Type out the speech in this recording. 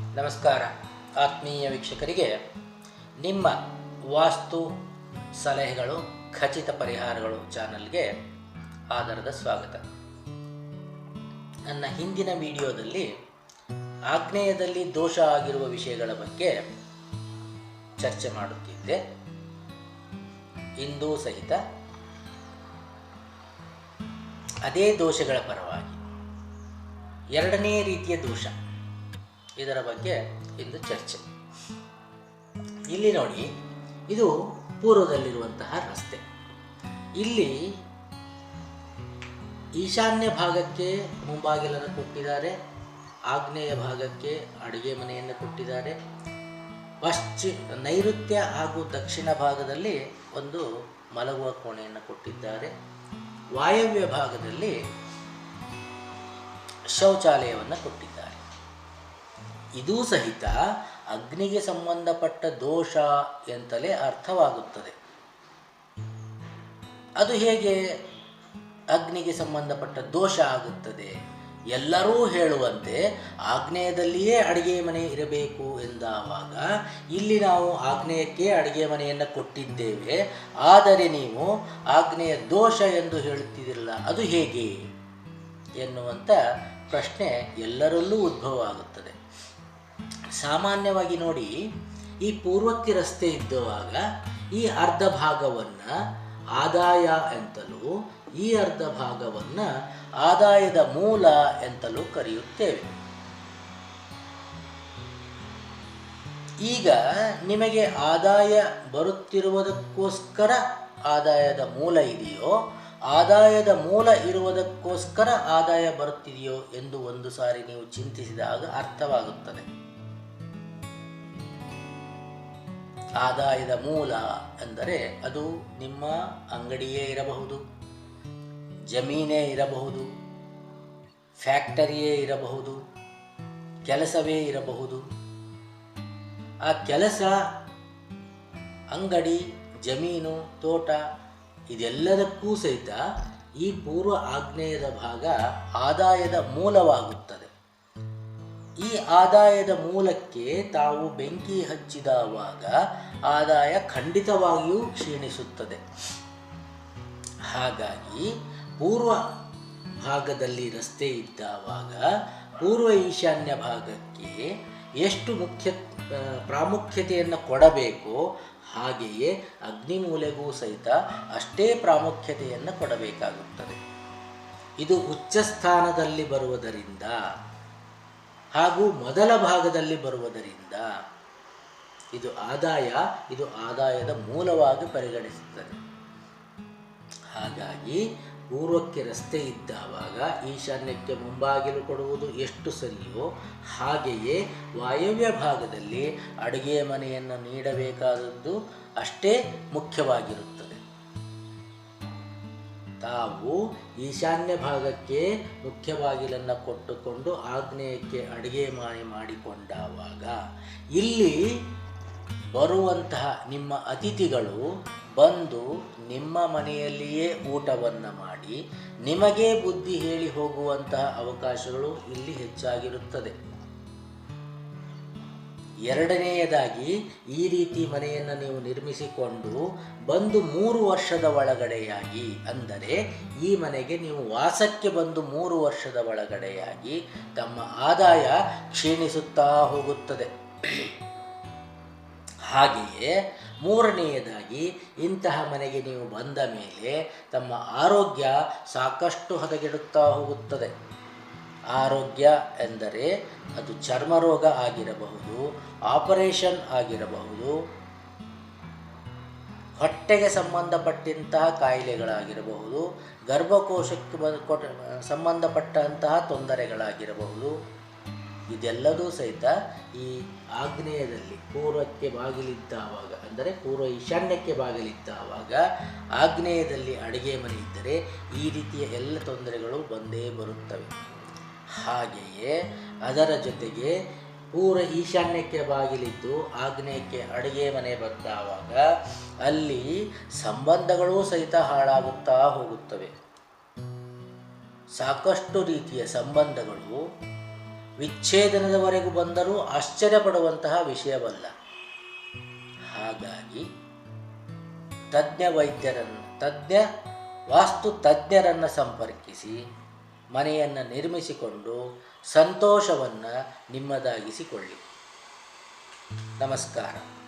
ನಮಸ್ಕಾರ. ಆತ್ಮೀಯ ವೀಕ್ಷಕರಿಗೆ, ನಿಮ್ಮ ವಾಸ್ತು ಸಲಹೆಗಳು, ಖಚಿತ ಪರಿಹಾರಗಳು ಚಾನಲ್ಗೆ ಆಧಾರದ ಸ್ವಾಗತ. ನನ್ನ ಹಿಂದಿನ ವಿಡಿಯೋದಲ್ಲಿ ಆಗ್ನೇಯದಲ್ಲಿ ದೋಷ ಆಗಿರುವ ವಿಷಯಗಳ ಬಗ್ಗೆ ಚರ್ಚೆ ಮಾಡುತ್ತಿದ್ದೆ. ಇಂದೂ ಸಹಿತ ಅದೇ ದೋಷಗಳ ಪರವಾಗಿ ಎರಡನೇ ರೀತಿಯ ದೋಷ. ಇದರ ಬಗ್ಗೆ ಇಂದು ಚರ್ಚೆ. ಇಲ್ಲಿ ನೋಡಿ, ಇದು ಪೂರ್ವದಲ್ಲಿರುವಂತಹ ರಸ್ತೆ. ಇಲ್ಲಿ ಈಶಾನ್ಯ ಭಾಗಕ್ಕೆ ಮುಂಬಾಗಿಲನ್ನು ಕೊಟ್ಟಿದ್ದಾರೆ, ಆಗ್ನೇಯ ಭಾಗಕ್ಕೆ ಅಡುಗೆ ಮನೆಯನ್ನು ಕೊಟ್ಟಿದ್ದಾರೆ. ಪಶ್ಚಿ, ನೈಋತ್ಯ ಹಾಗೂ ದಕ್ಷಿಣ ಭಾಗದಲ್ಲಿ ಒಂದು ಮಲಗುವ ಕೋಣೆಯನ್ನು ಕೊಟ್ಟಿದ್ದಾರೆ. ವಾಯವ್ಯ ಭಾಗದಲ್ಲಿ ಶೌಚಾಲಯವನ್ನು ಕೊಟ್ಟಿದ್ದಾರೆ. ಇದೂ ಸಹಿತ ಅಗ್ನಿಗೆ ಸಂಬಂಧಪಟ್ಟ ದೋಷ ಎಂತಲೇ ಅರ್ಥವಾಗುತ್ತದೆ. ಅದು ಹೇಗೆ ಅಗ್ನಿಗೆ ಸಂಬಂಧಪಟ್ಟ ದೋಷ ಆಗುತ್ತದೆ? ಎಲ್ಲರೂ ಹೇಳುವಂತೆ ಆಗ್ನೇಯದಲ್ಲಿಯೇ ಅಡುಗೆ ಮನೆ ಇರಬೇಕು ಎಂದಾವಾಗ ಇಲ್ಲಿ ನಾವು ಆಗ್ನೇಯಕ್ಕೆ ಅಡುಗೆ ಮನೆಯನ್ನು ಕೊಟ್ಟಿದ್ದೇವೆ. ಆದರೆ ನೀವು ಆಗ್ನೇಯ ದೋಷ ಎಂದು ಹೇಳುತ್ತಿದ್ದಿರಲ್ಲ, ಅದು ಹೇಗೆ? ಎನ್ನುವಂಥ ಪ್ರಶ್ನೆ ಎಲ್ಲರಲ್ಲೂ ಉದ್ಭವ ಆಗುತ್ತದೆ ಸಾಮಾನ್ಯವಾಗಿ ನೋಡಿ, ಈ ಪೂರ್ವಕ್ಕೆ ರಸ್ತೆ ಇದ್ದವಾಗ ಈ ಅರ್ಧ ಭಾಗವನ್ನು ಆದಾಯ ಎಂತಲೂ, ಈ ಅರ್ಧ ಭಾಗವನ್ನು ಆದಾಯದ ಮೂಲ ಎಂತಲೂ ಕರೆಯುತ್ತೇವೆ. ಈಗ ನಿಮಗೆ ಆದಾಯ ಬರುತ್ತಿರುವುದಕ್ಕೋಸ್ಕರ ಆದಾಯದ ಮೂಲ ಇದೆಯೋ, ಆದಾಯದ ಮೂಲ ಇರುವುದಕ್ಕೋಸ್ಕರ ಆದಾಯ ಬರುತ್ತಿದೆಯೋ ಎಂದು ಒಂದು ಸಾರಿ ನೀವು ಚಿಂತಿಸಿದಾಗ ಅರ್ಥವಾಗುತ್ತದೆ. ಆದಾಯದ ಮೂಲ ಅಂದರೆ ಅದು ನಿಮ್ಮ ಅಂಗಡಿಯೇ ಇರಬಹುದು, ಜಮೀನೇ ಇರಬಹುದು, ಫ್ಯಾಕ್ಟರಿಯೇ ಇರಬಹುದು, ಕೆಲಸವೇ ಇರಬಹುದು. ಆ ಕೆಲಸ, ಅಂಗಡಿ, ಜಮೀನು, ತೋಟ ಇದೆಲ್ಲದಕ್ಕೂ ಸಹಿತ ಈ ಪೂರ್ವ ಆಗ್ನೇಯದ ಭಾಗ ಆದಾಯದ ಮೂಲವಾಗುತ್ತದೆ. ಈ ಆದಾಯದ ಮೂಲಕ್ಕೆ ತಾವು ಬೆಂಕಿ ಹಚ್ಚಿದವಾಗ ಆದಾಯ ಖಂಡಿತವಾಗಿಯೂ ಕ್ಷೀಣಿಸುತ್ತದೆ. ಹಾಗಾಗಿ ಪೂರ್ವ ಭಾಗದಲ್ಲಿ ರಸ್ತೆ ಇದ್ದಾವಾಗ ಪೂರ್ವ ಈಶಾನ್ಯ ಭಾಗಕ್ಕೆ ಎಷ್ಟು ಮುಖ್ಯ ಪ್ರಾಮುಖ್ಯತೆಯನ್ನು ಕೊಡಬೇಕೋ ಹಾಗೆಯೇ ಅಗ್ನಿಮೂಲೆಗೂ ಸಹಿತ ಅಷ್ಟೇ ಪ್ರಾಮುಖ್ಯತೆಯನ್ನು ಕೊಡಬೇಕಾಗುತ್ತದೆ. ಇದು ಉಚ್ಚ ಸ್ಥಾನದಲ್ಲಿ ಬರುವುದರಿಂದ ಹಾಗೂ ಮೊದಲ ಭಾಗದಲ್ಲಿ ಬರುವುದರಿಂದ ಇದು ಆದಾಯ, ಇದು ಆದಾಯದ ಮೂಲವಾಗಿ ಪರಿಗಣಿಸುತ್ತದೆ. ಹಾಗಾಗಿ ಪೂರ್ವಕ್ಕೆ ರಸ್ತೆ ಇದ್ದಾವಾಗ ಈಶಾನ್ಯಕ್ಕೆ ಮುಂಬಾಗಿಲು ಕೊಡುವುದು ಎಷ್ಟು ಸರಿಯೋ ಹಾಗೆಯೇ ವಾಯವ್ಯ ಭಾಗದಲ್ಲಿ ಅಡುಗೆ ಮನೆಯನ್ನು ನೀಡಬೇಕಾದದ್ದು ಅಷ್ಟೇ ಮುಖ್ಯವಾಗಿರುತ್ತದೆ. ತಾವು ಈಶಾನ್ಯ ಭಾಗಕ್ಕೆ ಮುಖ್ಯ ಬಾಗಿಲನ್ನು ಕೊಟ್ಟುಕೊಂಡು ಆಗ್ನೇಯಕ್ಕೆ ಅಡುಗೆ ಮನೆ ಮಾಡಿಕೊಂಡಾವಾಗ ಇಲ್ಲಿ ಬರುವಂತಹ ನಿಮ್ಮ ಅತಿಥಿಗಳು ಬಂದು ನಿಮ್ಮ ಮನೆಯಲ್ಲಿಯೇ ಊಟವನ್ನು ಮಾಡಿ ನಿಮಗೆ ಬುದ್ಧಿ ಹೇಳಿ ಹೋಗುವಂತಹ ಅವಕಾಶಗಳು ಇಲ್ಲಿ ಹೆಚ್ಚಾಗಿರುತ್ತದೆ. ಎರಡನೆಯದಾಗಿ ಈ ರೀತಿ ಮನೆಯನ್ನು ನೀವು ನಿರ್ಮಿಸಿಕೊಂಡು ಬಂದು ಮೂರು ವರ್ಷದ ಒಳಗಡೆಯಾಗಿ ಅಂದರೆ ಈ ಮನೆಗೆ ನೀವು ವಾಸಕ್ಕೆ ಬಂದು ಮೂರು ವರ್ಷದ ಒಳಗಡೆಯಾಗಿ ತಮ್ಮ ಆದಾಯ ಕ್ಷೀಣಿಸುತ್ತಾ ಹೋಗುತ್ತದೆ. ಹಾಗೆಯೇ ಮೂರನೆಯದಾಗಿ ಇಂತಹ ಮನೆಗೆ ನೀವು ಬಂದ ಮೇಲೆ ತಮ್ಮ ಆರೋಗ್ಯ ಸಾಕಷ್ಟು ಹದಗೆಡುತ್ತಾ ಹೋಗುತ್ತದೆ. ಆರೋಗ್ಯ ಎಂದರೆ ಅದು ಚರ್ಮರೋಗ ಆಗಿರಬಹುದು, ಆಪರೇಷನ್ ಆಗಿರಬಹುದು, ಹೊಟ್ಟೆಗೆ ಸಂಬಂಧಪಟ್ಟಂತಹ ಕಾಯಿಲೆಗಳಾಗಿರಬಹುದು, ಗರ್ಭಕೋಶಕ್ಕೆ ಬ- ಕೊಟ- ಸಂಬಂಧಪಟ್ಟಂತಹ ತೊಂದರೆಗಳಾಗಿರಬಹುದು. ಇದೆಲ್ಲದೂ ಸಹಿತ ಈ ಆಗ್ನೇಯದಲ್ಲಿ ಪೂರ್ವಕ್ಕೆ ಬಾಗಿಲಿದ್ದಾವಾಗ, ಅಂದರೆ ಪೂರ್ವ ಈಶಾನ್ಯಕ್ಕೆ ಬಾಗಿಲಿದ್ದಾವಾಗ, ಆಗ್ನೇಯದಲ್ಲಿ ಅಡುಗೆ ಮನೆ ಇದ್ದರೆ ಈ ರೀತಿಯ ಎಲ್ಲ ತೊಂದರೆಗಳು ಬಂದೇ ಬರುತ್ತವೆ. ಹಾಗೆಯೇ ಅದರ ಜೊತೆಗೆ ಪೂರ ಈಶಾನ್ಯಕ್ಕೆ ಬಾಗಿಲಿದ್ದು ಆಗ್ನೇಯಕ್ಕೆ ಅಡುಗೆ ಮನೆ ಬಂದಾವಾಗ ಅಲ್ಲಿ ಸಂಬಂಧಗಳೂ ಸಹಿತ ಹಾಳಾಗುತ್ತಾ ಹೋಗುತ್ತವೆ. ಸಾಕಷ್ಟು ರೀತಿಯ ಸಂಬಂಧಗಳು ವಿಚ್ಛೇದನದವರೆಗೂ ಬಂದರೂ ಆಶ್ಚರ್ಯಪಡುವಂತಹ ವಿಷಯವಲ್ಲ. ಹಾಗಾಗಿ ತಜ್ಞ ವೈದ್ಯರನ್ನು ತಜ್ಞ ವಾಸ್ತು ತಜ್ಞರನ್ನು ಸಂಪರ್ಕಿಸಿ ಮನೆಯನ್ನು ನಿರ್ಮಿಸಿಕೊಂಡು ಸಂತೋಷವನ್ನು ನಿಮ್ಮದಾಗಿಸಿಕೊಳ್ಳಿ. ನಮಸ್ಕಾರ.